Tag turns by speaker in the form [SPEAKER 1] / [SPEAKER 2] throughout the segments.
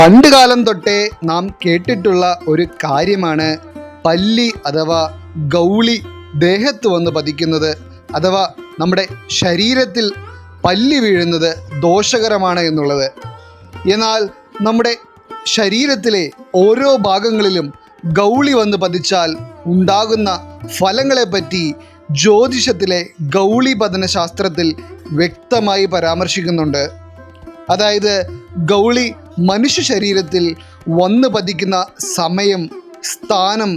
[SPEAKER 1] പണ്ട് കാലം തൊട്ടേ നാം കേട്ടിട്ടുള്ള ഒരു കാര്യമാണ് പല്ലി അഥവാ ഗൗളി ദേഹത്ത് വന്ന് പതിക്കുന്നത് അഥവാ നമ്മുടെ ശരീരത്തിൽ പല്ലി വീഴുന്നത് ദോഷകരമാണ് എന്നുള്ളത് എന്നാൽ നമ്മുടെ ശരീരത്തിലെ ഓരോ ഭാഗങ്ങളിലും ഗൗളി വന്ന് പതിച്ചാൽ ഉണ്ടാകുന്ന ഫലങ്ങളെപ്പറ്റി ജ്യോതിഷത്തിലെ ഗൗളി പതനശാസ്ത്രത്തിൽ വ്യക്തമായി പരാമർശിക്കുന്നുണ്ട് അതായത് ഗൗളി മനുഷ്യ ശരീരത്തിൽ വന്നു പതിക്കുന്ന സമയം സ്ഥാനം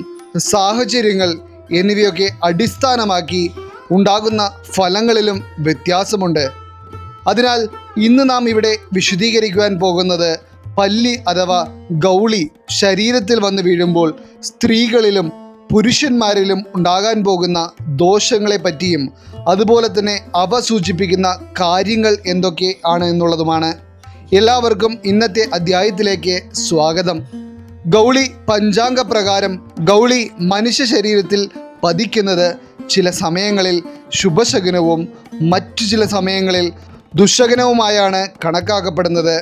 [SPEAKER 1] സാഹചര്യങ്ങൾ എന്നിവയൊക്കെ അടിസ്ഥാനമാക്കി ഉണ്ടാകുന്ന ഫലങ്ങളിലും വ്യത്യാസമുണ്ട് അതിനാൽ ഇന്ന് നാം ഇവിടെ വിശദീകരിക്കുവാൻ പോകുന്നത് പല്ലി അഥവാ ഗൗളി ശരീരത്തിൽ വന്ന് വീഴുമ്പോൾ സ്ത്രീകളിലും പുരുഷന്മാരിലും ഉണ്ടാകാൻ പോകുന്ന ദോഷങ്ങളെ പറ്റിയും അതുപോലെ തന്നെ അവ സൂചിപ്പിക്കുന്ന കാര്യങ്ങൾ എന്തൊക്കെ ആണ് എന്നുള്ളതുമാണ് എല്ലാവർക്കും ഇന്നത്തെ അധ്യായത്തിലേക്ക് സ്വാഗതം ഗൗളി പഞ്ചാംഗ പ്രകാരം ഗൗളി മനുഷ്യ ശരീരത്തിൽ പതിക്കുന്നത് ചില സമയങ്ങളിൽ ശുഭശകുനവും മറ്റു ചില സമയങ്ങളിൽ ദുശകനവുമായാണ് കണക്കാക്കപ്പെടുന്നത്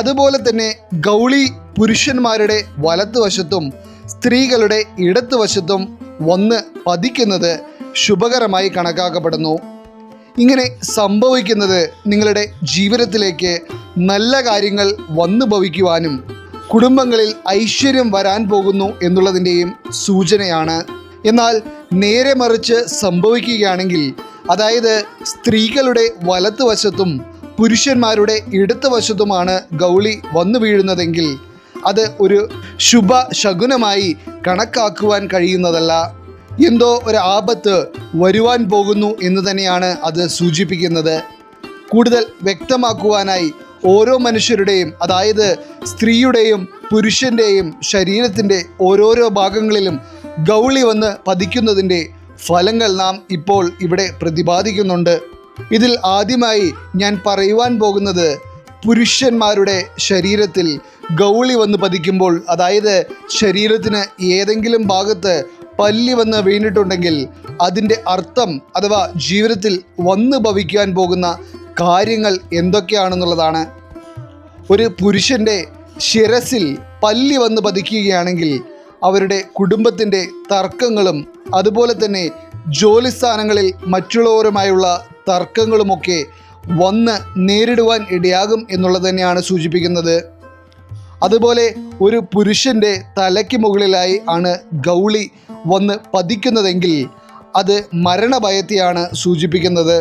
[SPEAKER 1] അതുപോലെ തന്നെ ഗൗളി പുരുഷന്മാരുടെ വലത്തുവശത്തും സ്ത്രീകളുടെ ഇടത്തുവശത്തും വന്ന് പതിക്കുന്നത് ശുഭകരമായി കണക്കാക്കപ്പെടുന്നു ഇങ്ങനെ സംഭവിക്കുന്നത് നിങ്ങളുടെ ജീവിതത്തിലേക്ക് നല്ല കാര്യങ്ങൾ വന്നു ഭവിക്കുവാനും കുടുംബങ്ങളിൽ ഐശ്വര്യം വരാൻ പോകുന്നു എന്നുള്ളതിൻ്റെയും സൂചനയാണ് എന്നാൽ നേരെ മറിച്ച് സംഭവിക്കുകയാണെങ്കിൽ അതായത് സ്ത്രീകളുടെ വശത്തും പുരുഷന്മാരുടെ ഇടത്ത് വശത്തുമാണ് ഗൗളി വന്നു വീഴുന്നതെങ്കിൽ അത് ഒരു ശുഭ ശകുനമായി കണക്കാക്കുവാൻ കഴിയുന്നതല്ല എന്തോ ഒരു ആപത്ത് വരുവാൻ പോകുന്നു എന്ന് തന്നെയാണ് അത് സൂചിപ്പിക്കുന്നത് കൂടുതൽ വ്യക്തമാക്കുവാനായി ഓരോ മനുഷ്യരുടെയും അതായത് സ്ത്രീയുടെയും പുരുഷൻ്റെയും ശരീരത്തിൻ്റെ ഓരോരോ ഭാഗങ്ങളിലും ഗൗളി വന്ന് പതിക്കുന്നതിൻ്റെ ഫലങ്ങൾ നാം ഇപ്പോൾ ഇവിടെ പ്രതിപാദിക്കുന്നുണ്ട് ഇതിൽ ആദ്യമായി ഞാൻ പറയുവാൻ പോകുന്നത് പുരുഷന്മാരുടെ ശരീരത്തിൽ ഗൗളി വന്ന് പതിക്കുമ്പോൾ അതായത് ശരീരത്തിന് ഏതെങ്കിലും ഭാഗത്ത് പല്ലി വന്ന് വീണിട്ടുണ്ടെങ്കിൽ അതിൻ്റെ അർത്ഥം അഥവാ ജീവിതത്തിൽ വന്നു ഭവിക്കാൻ പോകുന്ന കാര്യങ്ങൾ എന്തൊക്കെയാണെന്നുള്ളതാണ് ഒരു പുരുഷൻ്റെ ശിരസിൽ പല്ലി വന്ന് പതിക്കുകയാണെങ്കിൽ അവരുടെ കുടുംബത്തിൻ്റെ തർക്കങ്ങളും അതുപോലെ തന്നെ ജോലിസ്ഥാനങ്ങളിൽ മറ്റുള്ളവരുമായുള്ള തർക്കങ്ങളുമൊക്കെ വന്ന് നേരിടുവാൻ ഇടയാകും എന്നുള്ളത് തന്നെയാണ് സൂചിപ്പിക്കുന്നത് അതുപോലെ ഒരു പുരുഷൻ്റെ തലയ്ക്ക് മുകളിലായി ആണ് ഗൗളി വന്ന് പതിക്കുന്നതെങ്കിൽ അത് മരണഭയത്തെയാണ് സൂചിപ്പിക്കുന്നത്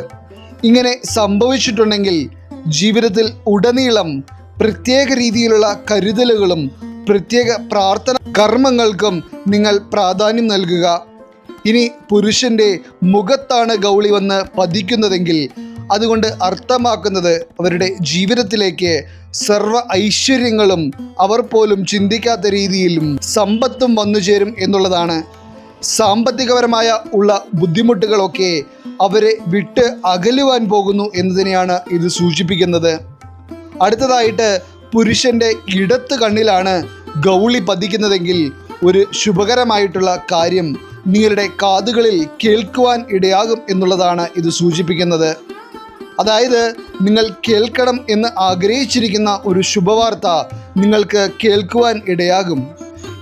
[SPEAKER 1] ഇങ്ങനെ സംഭവിച്ചിട്ടുണ്ടെങ്കിൽ ജീവിതത്തിൽ ഉടനീളം പ്രത്യേക രീതിയിലുള്ള കരുതലുകളും പ്രത്യേക പ്രാർത്ഥന കർമ്മങ്ങൾക്കും നിങ്ങൾ പ്രാധാന്യം നൽകുക ഇനി പുരുഷൻ്റെ മുഖത്താണ് ഗൗളി വന്ന് പതിക്കുന്നതെങ്കിൽ അതുകൊണ്ട് അർത്ഥമാക്കുന്നത് അവരുടെ ജീവിതത്തിലേക്ക് സർവ ഐശ്വര്യങ്ങളും അവർ പോലും ചിന്തിക്കാത്ത രീതിയിലും സമ്പത്തും വന്നു ചേരും എന്നുള്ളതാണ് സാമ്പത്തികപരമായ ഉള്ള ബുദ്ധിമുട്ടുകളൊക്കെ അവരെ വിട്ട് അകലുവാൻ പോകുന്നു എന്നതിനെയാണ് ഇത് സൂചിപ്പിക്കുന്നത് അടുത്തതായിട്ട് പുരുഷൻ്റെ ഇടത്ത് കണ്ണിലാണ് ഗൗളി പതിക്കുന്നതെങ്കിൽ ഒരു ശുഭകരമായിട്ടുള്ള കാര്യം നിങ്ങളുടെ കാതുകളിൽ കേൾക്കുവാൻ ഇടയാകും എന്നുള്ളതാണ് ഇത് സൂചിപ്പിക്കുന്നത് അതായത് നിങ്ങൾ കേൾക്കണം എന്ന് ആഗ്രഹിച്ചിരിക്കുന്ന ഒരു ശുഭവാർത്ത നിങ്ങൾക്ക് കേൾക്കുവാൻ ഇടയാകും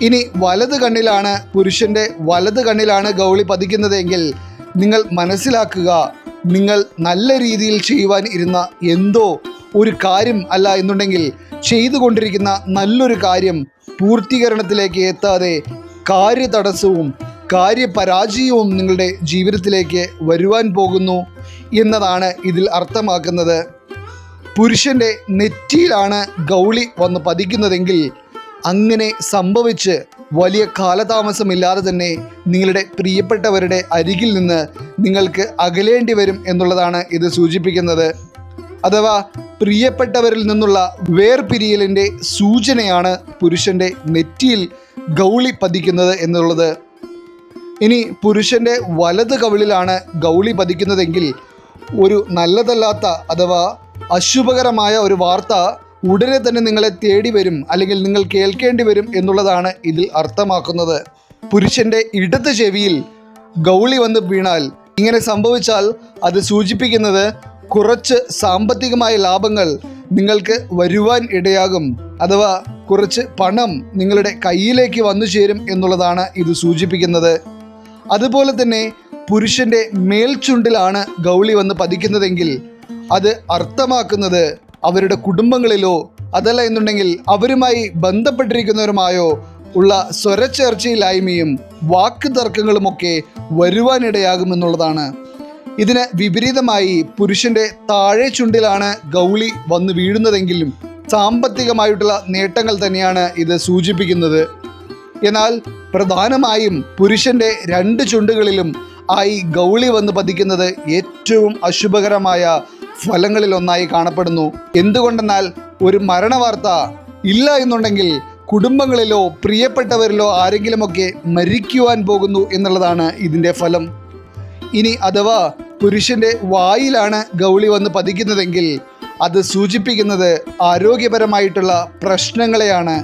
[SPEAKER 1] ഇനി വലത് കണ്ണിലാണ് പുരുഷൻ്റെ വലത് കണ്ണിലാണ് ഗൗളി പതിക്കുന്നതെങ്കിൽ നിങ്ങൾ മനസ്സിലാക്കുക നിങ്ങൾ നല്ല രീതിയിൽ ചെയ്യുവാൻ ഇരുന്ന എന്തോ ഒരു കാര്യം അല്ല എന്നുണ്ടെങ്കിൽ ചെയ്തുകൊണ്ടിരിക്കുന്ന നല്ലൊരു കാര്യം പൂർത്തീകരണത്തിലേക്ക് എത്താതെ കാര്യതടസ്സവും കാര്യപരാജയവും നിങ്ങളുടെ ജീവിതത്തിലേക്ക് വരുവാൻ പോകുന്നു എന്നതാണ് ഇതിൽ അർത്ഥമാക്കുന്നത് പുരുഷൻ്റെ നെറ്റിയിലാണ് ഗൗളി വന്ന് പതിക്കുന്നതെങ്കിൽ അങ്ങനെ സംഭവിച്ച് വലിയ കാലതാമസമില്ലാതെ തന്നെ നിങ്ങളുടെ പ്രിയപ്പെട്ടവരുടെ അരികിൽ നിന്ന് നിങ്ങൾക്ക് അകലേണ്ടി വരും എന്നുള്ളതാണ് ഇത് സൂചിപ്പിക്കുന്നത് അഥവാ പ്രിയപ്പെട്ടവരിൽ നിന്നുള്ള വേർപിരിയലിൻ്റെ സൂചനയാണ് പുരുഷൻ്റെ നെറ്റിയിൽ ഗൗളി പതിക്കുന്നത് എന്നുള്ളത് ഇനി പുരുഷൻ്റെ വലത് കവിളിലാണ് ഗൗളി പതിക്കുന്നതെങ്കിൽ ഒരു നല്ലതല്ലാത്ത അഥവാ അശുഭകരമായ ഒരു വാർത്ത ഉടനെ തന്നെ നിങ്ങളെ തേടി വരും അല്ലെങ്കിൽ നിങ്ങൾ കേൾക്കേണ്ടി വരും എന്നുള്ളതാണ് ഇതിൽ അർത്ഥമാക്കുന്നത് പുരുഷൻ്റെ ഇടത് ചെവിയിൽ ഗൗളി വന്ന് വീണാൽ ഇങ്ങനെ സംഭവിച്ചാൽ അത് സൂചിപ്പിക്കുന്നത് കുറച്ച് സാമ്പത്തികമായ ലാഭങ്ങൾ നിങ്ങൾക്ക് വരുവാൻ ഇടയാകും അഥവാ കുറച്ച് പണം നിങ്ങളുടെ കയ്യിലേക്ക് വന്നു ചേരും എന്നുള്ളതാണ് ഇത് സൂചിപ്പിക്കുന്നത് അതുപോലെ തന്നെ പുരുഷന്റെ മേൽചുണ്ടിലാണ് ഗൗളി വന്ന് പതിക്കുന്നതെങ്കിൽ അത് അർത്ഥമാക്കുന്നത് അവരുടെ കുടുംബങ്ങളിലോ അതല്ല എന്നുണ്ടെങ്കിൽ അവരുമായി ബന്ധപ്പെട്ടിരിക്കുന്നവരുമായോ ഉള്ള സ്വരച്ചേർച്ചയില്ലായ്മയും വാക്ക് തർക്കങ്ങളുമൊക്കെ വരുവാനിടയാകുമെന്നുള്ളതാണ് ഇതിന് വിപരീതമായി പുരുഷന്റെ താഴെ ചുണ്ടിലാണ് ഗൗളി വന്ന് വീഴുന്നതെങ്കിലും സാമ്പത്തികമായിട്ടുള്ള നേട്ടങ്ങൾ തന്നെയാണ് ഇത് സൂചിപ്പിക്കുന്നത് എന്നാൽ പ്രധാനമായും പുരുഷന്റെ രണ്ട് ചുണ്ടുകളിലും ആയി ഗൗളി വന്ന് പതിക്കുന്നത് ഏറ്റവും അശുഭകരമായ ഫലങ്ങളിൽ ഒന്നായി കാണപ്പെടുന്നു എന്തുകൊണ്ടെന്നാൽ ഒരു മരണവാർത്ത ഇല്ല എന്നുണ്ടെങ്കിൽ കുടുംബങ്ങളിലോ പ്രിയപ്പെട്ടവരിലോ ആരെങ്കിലുമൊക്കെ മരിക്കുവാൻ പോകുന്നു എന്നുള്ളതാണ് ഇതിൻ്റെ ഫലം ഇനി അഥവാ പുരുഷൻ്റെ വായിലാണ് ഗൗളി വന്ന് പതിക്കുന്നതെങ്കിൽ അത് സൂചിപ്പിക്കുന്നത് ആരോഗ്യപരമായിട്ടുള്ള പ്രശ്നങ്ങളെയാണ്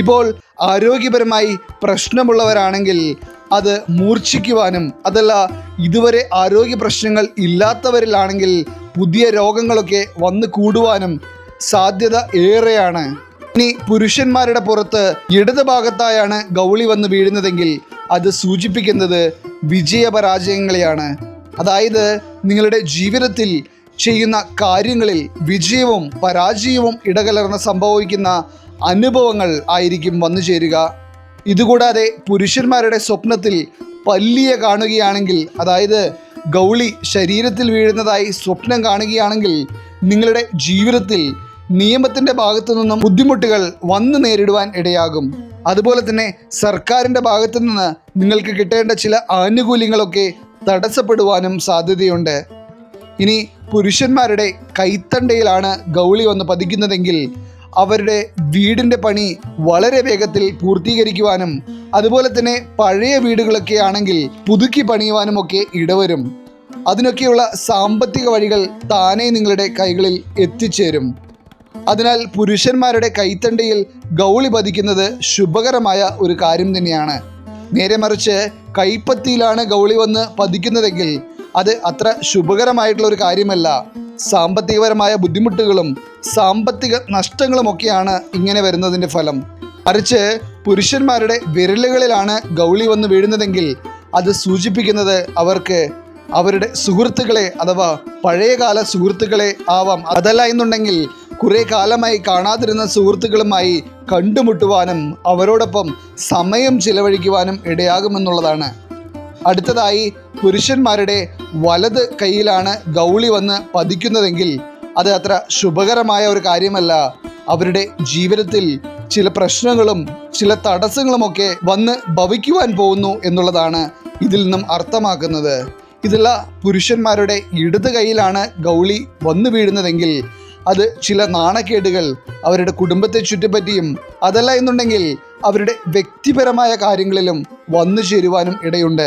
[SPEAKER 1] ഇപ്പോൾ ആരോഗ്യപരമായി പ്രശ്നമുള്ളവരാണെങ്കിൽ അത് മൂർച്ഛിക്കുവാനും അതല്ല ഇതുവരെ ആരോഗ്യ പ്രശ്നങ്ങൾ ഇല്ലാത്തവരിലാണെങ്കിൽ പുതിയ രോഗങ്ങളൊക്കെ വന്നു കൂടുവാനും സാധ്യത ഏറെയാണ് ഇനി പുരുഷന്മാരുടെ പുറത്ത് ഇടതു ഭാഗത്തായാണ് ഗൗളി വന്ന് വീഴുന്നതെങ്കിൽ അത് സൂചിപ്പിക്കുന്നത് വിജയപരാജയങ്ങളെയാണ് അതായത് നിങ്ങളുടെ ജീവിതത്തിൽ ചെയ്യുന്ന കാര്യങ്ങളിൽ വിജയവും പരാജയവും ഇടകലർന്ന് സംഭവിക്കുന്ന അനുഭവങ്ങൾ ആയിരിക്കും വന്നു ചേരുക ഇതുകൂടാതെ പുരുഷന്മാരുടെ സ്വപ്നത്തിൽ പല്ലിയെ കാണുകയാണെങ്കിൽ അതായത് ഗൗളി ശരീരത്തിൽ വീഴുന്നതായി സ്വപ്നം കാണുകയാണെങ്കിൽ നിങ്ങളുടെ ജീവിതത്തിൽ നിയമത്തിൻ്റെ ഭാഗത്തു നിന്നും ബുദ്ധിമുട്ടുകൾ വന്നു നേരിടുവാൻ ഇടയാകും അതുപോലെ തന്നെ സർക്കാരിൻ്റെ ഭാഗത്തു നിന്ന് നിങ്ങൾക്ക് കിട്ടേണ്ട ചില ആനുകൂല്യങ്ങളൊക്കെ തടസ്സപ്പെടുവാനും സാധ്യതയുണ്ട് ഇനി പുരുഷന്മാരുടെ കൈത്തണ്ടയിലാണ് ഗൗളി വന്ന് പതിക്കുന്നതെങ്കിൽ അവരുടെ വീടിൻ്റെ പണി വളരെ വേഗത്തിൽ പൂർത്തീകരിക്കുവാനും അതുപോലെ തന്നെ പഴയ വീടുകളൊക്കെ ആണെങ്കിൽ പുതുക്കി പണിയുവാനും ഒക്കെ ഇടവരും അതിനൊക്കെയുള്ള സാമ്പത്തിക വഴികൾ താനെ നിങ്ങളുടെ കൈകളിൽ എത്തിച്ചേരും അതിനാൽ പുരുഷന്മാരുടെ കൈത്തണ്ടയിൽ ഗൗളി പതിക്കുന്നത് ശുഭകരമായ ഒരു കാര്യം തന്നെയാണ് നേരെ മറിച്ച് കൈപ്പത്തിയിലാണ് ഗൗളി വന്ന് പതിക്കുന്നതെങ്കിൽ അത് അത്ര ശുഭകരമായിട്ടുള്ള ഒരു കാര്യമല്ല സാമ്പത്തികപരമായ ബുദ്ധിമുട്ടുകളും സാമ്പത്തിക നഷ്ടങ്ങളുമൊക്കെയാണ് ഇങ്ങനെ വരുന്നതിൻ്റെ ഫലം മറിച്ച് പുരുഷന്മാരുടെ വിരലുകളിലാണ് ഗൗളി വന്ന് വീഴുന്നതെങ്കിൽ അത് സൂചിപ്പിക്കുന്നത് അവർക്ക് അവരുടെ സുഹൃത്തുക്കളെ അഥവാ പഴയകാല സുഹൃത്തുക്കളെ ആവാം അതല്ല എന്നുണ്ടെങ്കിൽ കുറേ കാലമായി കാണാതിരുന്ന സുഹൃത്തുക്കളുമായി കണ്ടുമുട്ടുവാനും അവരോടൊപ്പം സമയം ചിലവഴിക്കുവാനും ഇടയാകുമെന്നുള്ളതാണ് അടുത്തതായി പുരുഷന്മാരുടെ വലത് കൈയിലാണ് ഗൗളി വന്ന് പതിക്കുന്നതെങ്കിൽ അത് അത്ര ശുഭകരമായ ഒരു കാര്യമല്ല അവരുടെ ജീവിതത്തിൽ ചില പ്രശ്നങ്ങളും ചില തടസ്സങ്ങളുമൊക്കെ വന്ന് ഭവിക്കുവാൻ പോകുന്നു എന്നുള്ളതാണ് ഇതിൽ നിന്നും അർത്ഥമാക്കുന്നത് ഇതല്ല പുരുഷന്മാരുടെ ഇടത് കൈയിലാണ് ഗൗളി വന്നു വീഴുന്നതെങ്കിൽ അത് ചില നാണക്കേടുകൾ അവരുടെ കുടുംബത്തെ ചുറ്റിപ്പറ്റിയും അതല്ല എന്നുണ്ടെങ്കിൽ അവരുടെ വ്യക്തിപരമായ കാര്യങ്ങളിലും വന്നു ചേരുവാനും ഇടയുണ്ട്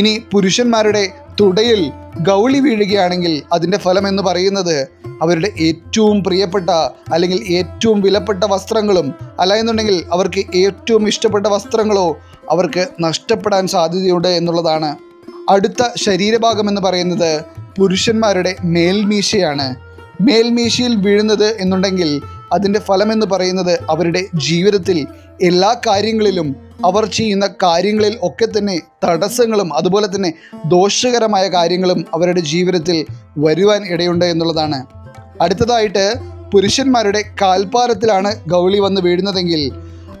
[SPEAKER 1] ഇനി പുരുഷന്മാരുടെ തുടയിൽ ഗൗളി വീഴുകയാണെങ്കിൽ അതിൻ്റെ ഫലം എന്ന് പറയുന്നത് അവരുടെ ഏറ്റവും പ്രിയപ്പെട്ട അല്ലെങ്കിൽ ഏറ്റവും വിലപ്പെട്ട വസ്ത്രങ്ങളും അല്ല എന്നുണ്ടെങ്കിൽ അവർക്ക് ഏറ്റവും ഇഷ്ടപ്പെട്ട വസ്ത്രങ്ങളോ അവർക്ക് നഷ്ടപ്പെടാൻ സാധ്യതയുണ്ട് എന്നുള്ളതാണ് അടുത്ത ശരീരഭാഗം എന്ന് പറയുന്നത് പുരുഷന്മാരുടെ മേൽമീശയാണ് മേൽമീശയിൽ വീഴുന്നത് എന്നുണ്ടെങ്കിൽ അതിൻ്റെ ഫലമെന്ന് പറയുന്നത് അവരുടെ ജീവിതത്തിൽ എല്ലാ കാര്യങ്ങളിലും അവർ ചെയ്യുന്ന കാര്യങ്ങളിൽ ഒക്കെ തന്നെ തടസ്സങ്ങളും അതുപോലെ തന്നെ ദോഷകരമായ കാര്യങ്ങളും അവരുടെ ജീവിതത്തിൽ വരുവാൻ ഇടയുണ്ട് എന്നുള്ളതാണ് അടുത്തതായിട്ട് പുരുഷന്മാരുടെ കാൽപ്പാരത്തിലാണ് ഗൗളി വന്ന് വീഴുന്നതെങ്കിൽ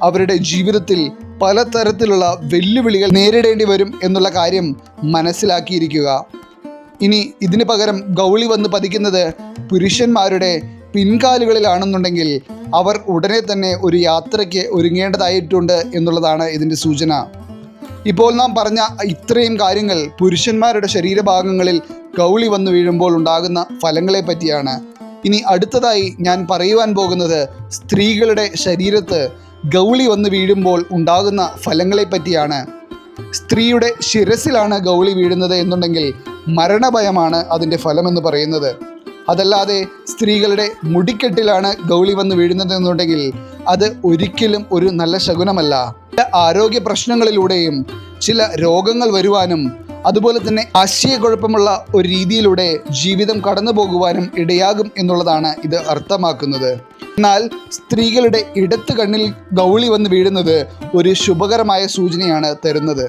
[SPEAKER 1] അവരുടെ ജീവിതത്തിൽ പലതരത്തിലുള്ള വെല്ലുവിളികൾ നേരിടേണ്ടി വരും എന്നുള്ള കാര്യം മനസ്സിലാക്കിയിരിക്കുക ഇനി ഇതിന് പകരം ഗൗളി വന്ന് പതിക്കുന്നത് പുരുഷന്മാരുടെ പിൻകാലുകളിലാണെന്നുണ്ടെങ്കിൽ അവർ ഉടനെ തന്നെ ഒരു യാത്രയ്ക്ക് ഒരുങ്ങേണ്ടതായിട്ടുണ്ട് എന്നുള്ളതാണ് ഇതിൻ്റെ സൂചന ഇപ്പോൾ നാം പറഞ്ഞ ഇത്രയും കാര്യങ്ങൾ പുരുഷന്മാരുടെ ശരീരഭാഗങ്ങളിൽ കൗളി വന്നു വീഴുമ്പോൾ ഉണ്ടാകുന്ന ഫലങ്ങളെ പറ്റിയാണ് ഇനി അടുത്തതായി ഞാൻ പറയുവാൻ പോകുന്നത് സ്ത്രീകളുടെ ശരീരത്ത് ഗൗളി വന്ന് വീഴുമ്പോൾ ഉണ്ടാകുന്ന ഫലങ്ങളെ പറ്റിയാണ് സ്ത്രീയുടെ ശിരസിലാണ് ഗൗളി വീഴുന്നത് എന്നുണ്ടെങ്കിൽ മരണഭയമാണ് അതിൻ്റെ ഫലമെന്ന് പറയുന്നത് അതല്ലാതെ സ്ത്രീകളുടെ മുടിക്കെട്ടിലാണ് ഗൗളി വന്ന് വീഴുന്നതെന്നുണ്ടെങ്കിൽ അത് ഒരിക്കലും ഒരു നല്ല ശകുനമല്ല ആരോഗ്യ പ്രശ്നങ്ങളിലൂടെയും ചില രോഗങ്ങൾ വരുവാനും അതുപോലെ തന്നെ ആശയക്കുഴപ്പമുള്ള ഒരു രീതിയിലൂടെ ജീവിതം കടന്നു പോകുവാനും ഇടയാകും എന്നുള്ളതാണ് ഇത് അർത്ഥമാക്കുന്നത് എന്നാൽ സ്ത്രീകളുടെ ഇടത്ത് കണ്ണിൽ ഗൗളി വന്ന് വീഴുന്നത് ഒരു ശുഭകരമായ സൂചനയാണ് തരുന്നത്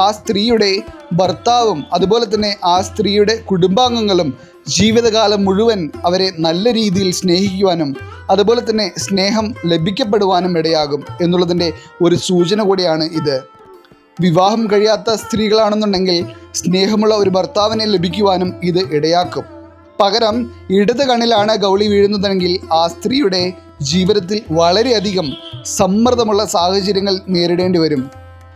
[SPEAKER 1] ആ സ്ത്രീയുടെ ഭർത്താവും അതുപോലെ തന്നെ ആ സ്ത്രീയുടെ കുടുംബാംഗങ്ങളും ജീവിതകാലം മുഴുവൻ അവരെ നല്ല രീതിയിൽ സ്നേഹിക്കുവാനും അതുപോലെ തന്നെ സ്നേഹം ലഭിക്കപ്പെടുവാനും ഇടയാകും എന്നുള്ളതിൻ്റെ ഒരു സൂചന കൂടിയാണ് ഇത് വിവാഹം കഴിയാത്ത സ്ത്രീകളാണെന്നുണ്ടെങ്കിൽ സ്നേഹമുള്ള ഒരു ഭർത്താവിനെ ലഭിക്കുവാനും ഇത് ഇടയാക്കും പകരം ഇടത് കണ്ണിലാണ് ഗൗളി വീഴുന്നതെങ്കിൽ ആ സ്ത്രീയുടെ ജീവിതത്തിൽ വളരെയധികം സമ്മർദ്ദമുള്ള സാഹചര്യങ്ങൾ നേരിടേണ്ടി വരും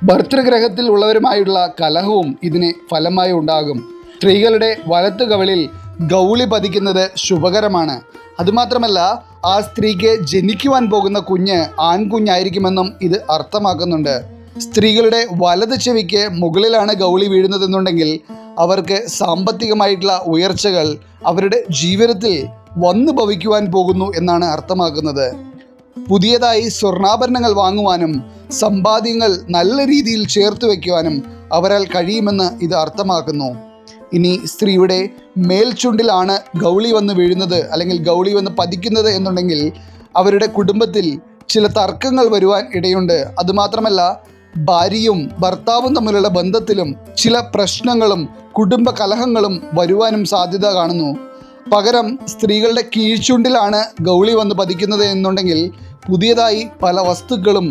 [SPEAKER 1] ഭർത്തൃഗ്രഹത്തിൽ ഉള്ളവരുമായുള്ള കലഹവും ഇതിന് ഫലമായി ഉണ്ടാകും സ്ത്രീകളുടെ വലത്തു കവളിൽ ഗൗളി പതിക്കുന്നത് ശുഭകരമാണ് അതുമാത്രമല്ല ആ സ്ത്രീക്ക് ജനിക്കുവാൻ പോകുന്ന കുഞ്ഞ് ആൺകുഞ്ഞായിരിക്കുമെന്നും ഇത് അർത്ഥമാക്കുന്നുണ്ട് സ്ത്രീകളുടെ വലത് ചെവിക്ക് മുകളിലാണ് ഗൗളി വീഴുന്നതെന്നുണ്ടെങ്കിൽ അവർക്ക് സാമ്പത്തികമായിട്ടുള്ള ഉയർച്ചകൾ അവരുടെ ജീവിതത്തിൽ വന്നു ഭവിക്കുവാൻ പോകുന്നു എന്നാണ് അർത്ഥമാക്കുന്നത് പുതിയതായി സ്വർണ്ണാഭരണങ്ങൾ വാങ്ങുവാനും സമ്പാദ്യങ്ങൾ നല്ല രീതിയിൽ ചേർത്ത് വയ്ക്കുവാനും അവരാൽ കഴിയുമെന്ന് ഇത് അർത്ഥമാക്കുന്നു ഇനി സ്ത്രീയുടെ മേൽചുണ്ടിലാണ് ഗൗളി വന്ന് വീഴുന്നത് അല്ലെങ്കിൽ ഗൗളി വന്ന് പതിക്കുന്നത് എന്നുണ്ടെങ്കിൽ അവരുടെ കുടുംബത്തിൽ ചില തർക്കങ്ങൾ വരുവാൻ ഇടയുണ്ട് അതുമാത്രമല്ല ഭാര്യയും ഭർത്താവും തമ്മിലുള്ള ബന്ധത്തിലും ചില പ്രശ്നങ്ങളും കുടുംബ കലഹങ്ങളും വരുവാനും സാധ്യത കാണുന്നു പകരം സ്ത്രീകളുടെ കീഴ്ചുണ്ടിലാണ് ഗൗളി വന്ന് പതിക്കുന്നത് എന്നുണ്ടെങ്കിൽ പുതിയതായി പല വസ്തുക്കളും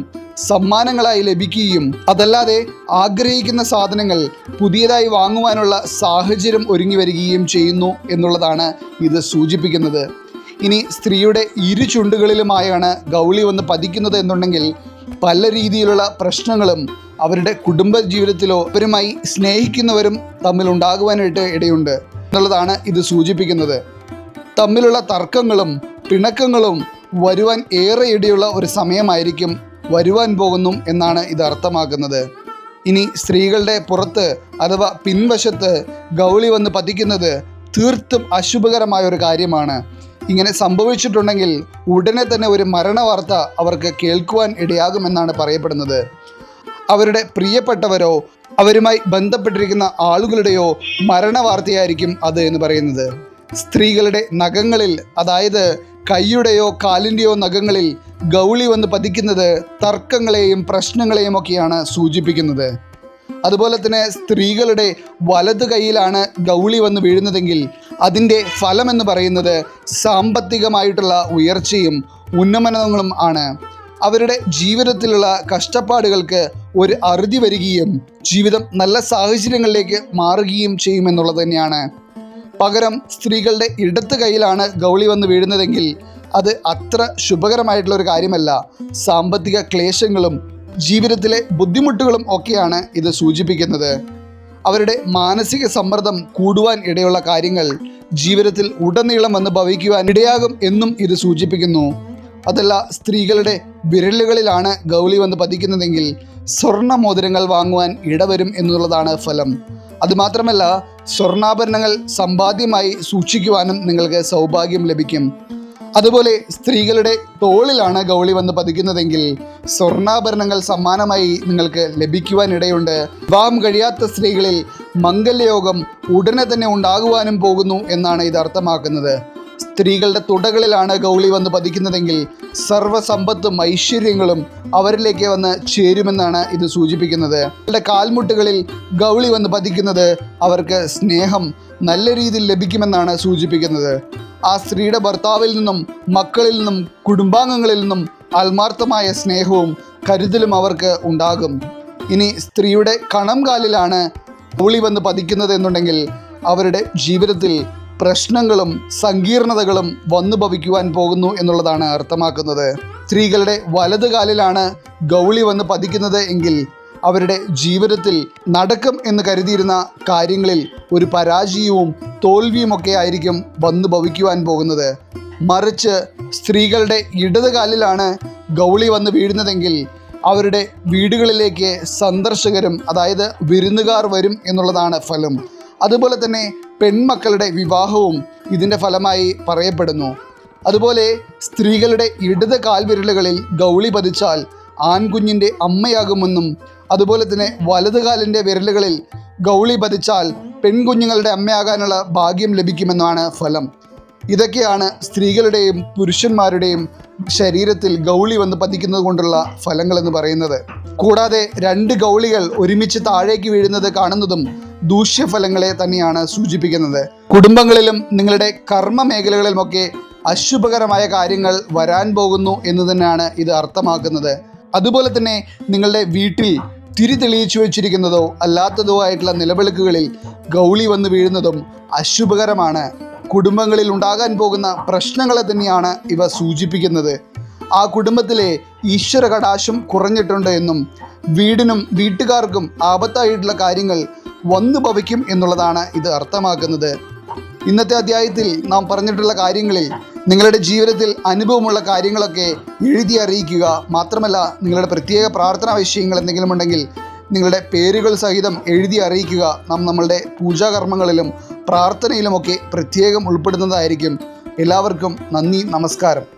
[SPEAKER 1] സമ്മാനങ്ങളായി ലഭിക്കുകയും അതല്ലാതെ ആഗ്രഹിക്കുന്ന സാധനങ്ങൾ പുതിയതായി വാങ്ങുവാനുള്ള സാഹചര്യം ഒരുങ്ങി വരികയും ചെയ്യുന്നു എന്നുള്ളതാണ് ഇത് സൂചിപ്പിക്കുന്നത് ഇനി സ്ത്രീയുടെ ഇരു ചുണ്ടുകളിലുമായാണ് ഗൗളി വന്ന് പതിക്കുന്നത് എന്നുണ്ടെങ്കിൽ പല രീതിയിലുള്ള പ്രശ്നങ്ങളും അവരുടെ കുടുംബ ജീവിതത്തിലോ അവരുമായി സ്നേഹിക്കുന്നവരും തമ്മിൽ ഉണ്ടാകുവാനായിട്ട് ഇടയുണ്ട് എന്നുള്ളതാണ് ഇത് സൂചിപ്പിക്കുന്നത് തമ്മിലുള്ള തർക്കങ്ങളും പിണക്കങ്ങളും വരുവാൻ ഏറെ ഇടയുള്ള ഒരു സമയമായിരിക്കും വരുവാൻ പോകുന്നു എന്നാണ് ഇത് അർത്ഥമാക്കുന്നത് ഇനി സ്ത്രീകളുടെ പുറത്ത് അഥവാ പിൻവശത്ത് ഗൗളി വന്ന് പതിക്കുന്നത് തീർത്തും അശുഭകരമായ ഒരു കാര്യമാണ് ഇങ്ങനെ സംഭവിച്ചിട്ടുണ്ടെങ്കിൽ ഉടനെ തന്നെ ഒരു മരണവാർത്ത അവർക്ക് കേൾക്കുവാൻ ഇടയാകുമെന്നാണ് പറയപ്പെടുന്നത് അവരുടെ പ്രിയപ്പെട്ടവരോ അവരുമായി ബന്ധപ്പെട്ടിരിക്കുന്ന ആളുകളുടെയോ മരണവാർത്തയായിരിക്കും അത് എന്ന് പറയുന്നത് സ്ത്രീകളുടെ നഖങ്ങളിൽ അതായത് കൈയുടെയോ കാലിൻ്റെയോ നഖങ്ങളിൽ ഗൗളി വന്ന് പതിക്കുന്നത് തർക്കങ്ങളെയും പ്രശ്നങ്ങളെയും ഒക്കെയാണ് സൂചിപ്പിക്കുന്നത് അതുപോലെ തന്നെ സ്ത്രീകളുടെ വലതു കൈയിലാണ് ഗൗളി വന്ന് വീഴുന്നതെങ്കിൽ അതിൻ്റെ ഫലമെന്ന് പറയുന്നത് സാമ്പത്തികമായിട്ടുള്ള ഉയർച്ചയും ഉന്നമനങ്ങളും ആണ് അവരുടെ ജീവിതത്തിലുള്ള കഷ്ടപ്പാടുകൾക്ക് ഒരു അറുതി വരികയും ജീവിതം നല്ല സാഹചര്യങ്ങളിലേക്ക് മാറുകയും ചെയ്യുമെന്നുള്ളത് തന്നെയാണ് പകരം സ്ത്രീകളുടെ ഇടത്ത് കയ്യിലാണ് ഗൗളി വന്ന് വീഴുന്നതെങ്കിൽ അത് അത്ര ശുഭകരമായിട്ടുള്ള ഒരു കാര്യമല്ല സാമ്പത്തിക ക്ലേശങ്ങളും ജീവിതത്തിലെ ബുദ്ധിമുട്ടുകളും ഒക്കെയാണ് ഇത് സൂചിപ്പിക്കുന്നത് അവരുടെ മാനസിക സമ്മർദ്ദം കൂടുവാൻ ഇടയുള്ള കാര്യങ്ങൾ ജീവിതത്തിൽ ഉടനീളം വന്ന് ഭവിക്കുവാൻ ഇടയാകും എന്നും ഇത് സൂചിപ്പിക്കുന്നു അതല്ല സ്ത്രീകളുടെ വിരലുകളിലാണ് ഗൗളി വന്ന് പതിക്കുന്നതെങ്കിൽ സ്വർണ്ണ മോതിരങ്ങൾ വാങ്ങുവാൻ ഇടവരും എന്നുള്ളതാണ് ഫലം അതുമാത്രമല്ല സ്വർണ്ണാഭരണങ്ങൾ സമ്പാദ്യമായി സൂക്ഷിക്കുവാനും നിങ്ങൾക്ക് സൗഭാഗ്യം ലഭിക്കും അതുപോലെ സ്ത്രീകളുടെ തോളിലാണ് ഗൗളി വന്ന് പതിക്കുന്നതെങ്കിൽ സ്വർണ്ണാഭരണങ്ങൾ സമ്മാനമായി നിങ്ങൾക്ക് ലഭിക്കുവാനിടയുണ്ട് വിവാഹം കഴിയാത്ത സ്ത്രീകളിൽ മംഗലയോഗം ഉടനെ തന്നെ ഉണ്ടാകുവാനും പോകുന്നു എന്നാണ് ഇത് അർത്ഥമാക്കുന്നത് സ്ത്രീകളുടെ തുടകളിലാണ് ഗൗളി വന്ന് പതിക്കുന്നതെങ്കിൽ സർവ്വസമ്പത്തും ഐശ്വര്യങ്ങളും അവരിലേക്ക് വന്ന് ചേരുമെന്നാണ് ഇത് സൂചിപ്പിക്കുന്നത് അവരുടെ കാൽമുട്ടുകളിൽ ഗൗളി വന്ന് പതിക്കുന്നത് അവർക്ക് സ്നേഹം നല്ല രീതിയിൽ ലഭിക്കുമെന്നാണ് സൂചിപ്പിക്കുന്നത് ആ സ്ത്രീയുടെ ഭർത്താവിൽ നിന്നും മക്കളിൽ നിന്നും കുടുംബാംഗങ്ങളിൽ നിന്നും ആത്മാർത്ഥമായ സ്നേഹവും കരുതലും അവർക്ക് ഉണ്ടാകും ഇനി സ്ത്രീയുടെ കണം കാലിലാണ് ഗൗളി വന്ന് പതിക്കുന്നത് എന്നുണ്ടെങ്കിൽ അവരുടെ ജീവിതത്തിൽ പ്രശ്നങ്ങളും സങ്കീർണതകളും വന്നു ഭവിക്കുവാൻ പോകുന്നു എന്നുള്ളതാണ് അർത്ഥമാക്കുന്നത് സ്ത്രീകളുടെ വലതുകാലിലാണ് ഗൗളി വന്ന് പതിക്കുന്നത് എങ്കിൽ അവരുടെ ജീവിതത്തിൽ നടക്കും എന്ന് കരുതിയിരുന്ന കാര്യങ്ങളിൽ ഒരു പരാജയവും തോൽവിയുമൊക്കെ ആയിരിക്കും വന്നു ഭവിക്കുവാൻ പോകുന്നത് മറിച്ച് സ്ത്രീകളുടെ ഇടതുകാലിലാണ് ഗൗളി വന്ന് വീഴുന്നതെങ്കിൽ അവരുടെ വീടുകളിലേക്ക് സന്ദർശകരും അതായത് വിരുന്നുകാർ വരും എന്നുള്ളതാണ് ഫലം അതുപോലെ തന്നെ പെൺമക്കളുടെ വിവാഹവും ഇതിൻ്റെ ഫലമായി പറയപ്പെടുന്നു അതുപോലെ സ്ത്രീകളുടെ ഇടത് കാൽവിരലുകളിൽ ഗൗളി പതിച്ചാൽ ആൺകുഞ്ഞിൻ്റെ അമ്മയാകുമെന്നും അതുപോലെ തന്നെ കാലിൻ്റെ വിരലുകളിൽ ഗൗളി പതിച്ചാൽ പെൺകുഞ്ഞുങ്ങളുടെ അമ്മയാകാനുള്ള ഭാഗ്യം ലഭിക്കുമെന്നാണ് ഫലം ഇതൊക്കെയാണ് സ്ത്രീകളുടെയും പുരുഷന്മാരുടെയും ശരീരത്തിൽ ഗൗളി വന്ന് പതിക്കുന്നത് കൊണ്ടുള്ള ഫലങ്ങളെന്ന് പറയുന്നത് കൂടാതെ രണ്ട് ഗൗളികൾ ഒരുമിച്ച് താഴേക്ക് വീഴുന്നത് കാണുന്നതും ദൂഷ്യഫലങ്ങളെ തന്നെയാണ് സൂചിപ്പിക്കുന്നത് കുടുംബങ്ങളിലും നിങ്ങളുടെ കർമ്മ മേഖലകളിലുമൊക്കെ അശുഭകരമായ കാര്യങ്ങൾ വരാൻ പോകുന്നു എന്ന് തന്നെയാണ് ഇത് അർത്ഥമാക്കുന്നത് അതുപോലെ തന്നെ നിങ്ങളുടെ വീട്ടിൽ തിരി തെളിയിച്ചു വെച്ചിരിക്കുന്നതോ അല്ലാത്തതോ ആയിട്ടുള്ള നിലവിളക്കുകളിൽ ഗൗളി വന്ന് വീഴുന്നതും അശുഭകരമാണ് കുടുംബങ്ങളിൽ ഉണ്ടാകാൻ പോകുന്ന പ്രശ്നങ്ങളെ തന്നെയാണ് ഇവ സൂചിപ്പിക്കുന്നത് ആ കുടുംബത്തിലെ ഈശ്വര കടാശം കുറഞ്ഞിട്ടുണ്ട് എന്നും വീടിനും വീട്ടുകാർക്കും ആപത്തായിട്ടുള്ള കാര്യങ്ങൾ വന്നു ഭവിക്കും എന്നുള്ളതാണ് ഇത് അർത്ഥമാക്കുന്നത് ഇന്നത്തെ അധ്യായത്തിൽ നാം പറഞ്ഞിട്ടുള്ള കാര്യങ്ങളിൽ നിങ്ങളുടെ ജീവിതത്തിൽ അനുഭവമുള്ള കാര്യങ്ങളൊക്കെ എഴുതി അറിയിക്കുക മാത്രമല്ല നിങ്ങളുടെ പ്രത്യേക പ്രാർത്ഥനാ വിഷയങ്ങൾ എന്തെങ്കിലും ഉണ്ടെങ്കിൽ നിങ്ങളുടെ പേരുകൾ സഹിതം എഴുതി അറിയിക്കുക നാം നമ്മളുടെ പൂജാകർമ്മങ്ങളിലും പ്രാർത്ഥനയിലുമൊക്കെ പ്രത്യേകം ഉൾപ്പെടുന്നതായിരിക്കും എല്ലാവർക്കും നന്ദി നമസ്കാരം